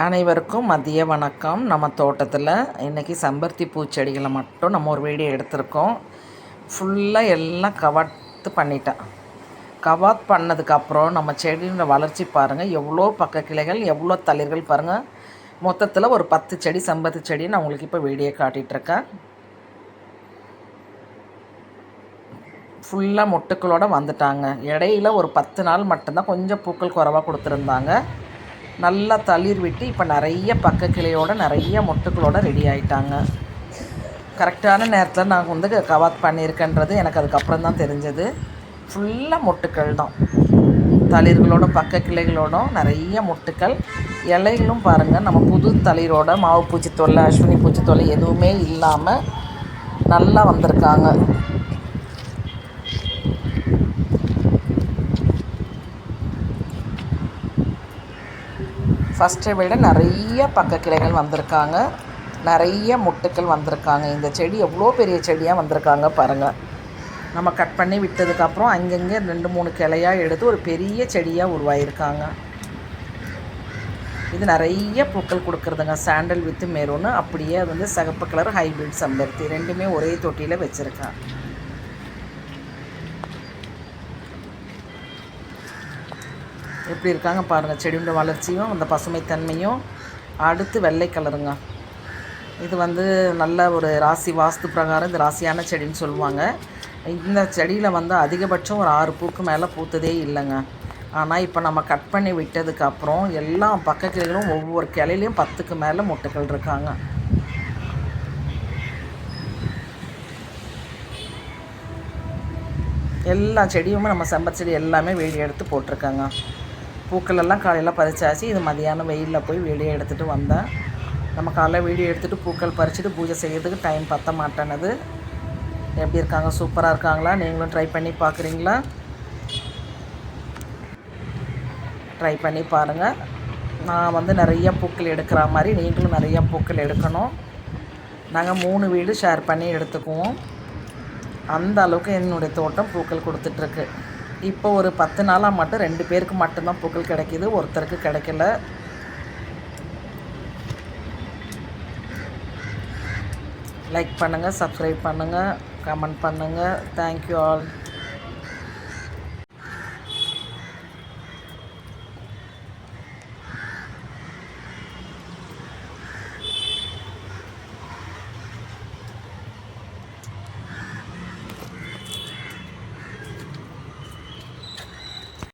அனைவருக்கும் மதிய வணக்கம். நம்ம தோட்டத்தில் இன்றைக்கி செம்பருத்தி பூச்செடிகளை மட்டும் நம்ம ஒரு வீடியோ எடுத்திருக்கோம். ஃபுல்லாக எல்லாம் கவாத்து பண்ணிட்டேன் கவாத் பண்ணதுக்கப்புறம் நம்ம செடியோட வளர்ச்சி பாருங்கள் எவ்வளோ பக்க கிளைகள் எவ்வளோ தளிர்கள் பாருங்கள் மொத்தத்தில் ஒரு பத்து செடி செம்பருத்தி செடி நான் உங்களுக்கு இப்போ வீடியோ காட்டிகிட்ருக்கேன் ஃபுல்லாக மொட்டுக்களோடு வந்துட்டாங்க. இடையில ஒரு பத்து நாள் மட்டும்தான் கொஞ்சம் பூக்கள் குறைவாக கொடுத்துருந்தாங்க. நல்லா தளிர் விட்டு இப்போ நிறைய பக்க கிளையோட நிறைய மொட்டுக்களோட ரெடி ஆயிட்டாங்க. கரெக்டான நேரத்தில் நான் வந்து கவாத் பண்ணியிருக்கேன்றது எனக்கு அதுக்கப்புறம் தான் தெரிஞ்சது. ஃபுல்லாக மொட்டுக்கள் தான். தளிர்களோட பக்க கிளைகளோடும் நிறைய மொட்டுக்கள். இலைகளும் பாருங்கள் நம்ம புது தளிரோட மாவு பூச்சி தொல்லை அஸ்வினி பூச்சி தொல்லை எதுவுமே இல்லாமல் நல்லா வந்திருக்காங்க. ஃபஸ்ட்டை விட நிறைய பக்க கிளைகள் வந்திருக்காங்க. நிறைய முட்டுக்கள் வந்திருக்காங்க. இந்த செடி எவ்வளோ பெரிய செடியாக வந்திருக்காங்க பாருங்கள் நம்ம கட் பண்ணி விட்டதுக்கப்புறம் அங்கங்கே ரெண்டு மூணு கிளையாக எடுத்து ஒரு பெரிய செடியாக உருவாயிருக்காங்க. இது நிறைய பூக்கள் கொடுக்குறதுங்க. சாண்டல் வித்து மெரூனு அப்படியே அது வந்து சிகப்பு கலர் ஹைப்ரிட் சம்பருத்தி ரெண்டுமே ஒரே தொட்டியில் வச்சுருக்கேன் எப்படி இருக்காங்க பாருங்கள் செடியோட வளர்ச்சியும் அந்த பசுமைத்தன்மையும் அடுத்து வெள்ளை கலருங்க. இது வந்து நல்ல ஒரு ராசி வாஸ்து பிரகாரம் இந்த ராசியான செடின்னு சொல்லுவாங்க. இந்த செடியில் வந்து அதிகபட்சம் ஒரு ஆறு பூக்கு மேலே பூத்ததே இல்லைங்க. ஆனால் இப்போ நம்ம கட் பண்ணி விட்டதுக்கப்புறம் எல்லா பக்க கிளைகளும் ஒவ்வொரு கிளையிலையும் பத்துக்கு மேலே முட்டைகள் இருக்காங்க. எல்லா செடியுமே நம்ம செம்பச்செடி எல்லாமே வெளியே எடுத்து போட்டிருக்காங்க. பூக்கள் எல்லாம் காலையில் பறிச்சாச்சு. இது மதியானம் வெயிலில் போய் வெளியே எடுத்துகிட்டு வந்தேன். நம்ம காலைல வீடியோ எடுத்துகிட்டு பூக்கள் பறிச்சுட்டு பூஜை செய்கிறதுக்கு டைம் பற்ற மாட்டேனது. எப்படி இருக்காங்க? சூப்பராக இருக்காங்களா? நீங்களும் ட்ரை பண்ணி பார்க்குறீங்களா ட்ரை பண்ணி பாருங்கள் நான் வந்து நிறைய பூக்கள் எடுக்கிற மாதிரி நீங்களும் நிறைய பூக்கள் எடுக்கணும். நாங்கள் மூணு வீடு ஷேர் பண்ணி எடுத்துக்குவோம். அந்த அளவுக்கு என்னுடைய தோட்டம் பூக்கள் கொடுத்துட்ருக்கு இப்போ ஒரு பத்து நாளாக மட்டும் ரெண்டு பேருக்கு மட்டும்தான் புகழ் கிடைக்கிது ஒருத்தருக்கு கிடைக்கல. லைக் பண்ணுங்கள் சப்ஸ்கிரைப் பண்ணுங்கள் கமெண்ட் பண்ணுங்கள் தேங்க்யூ ஆல்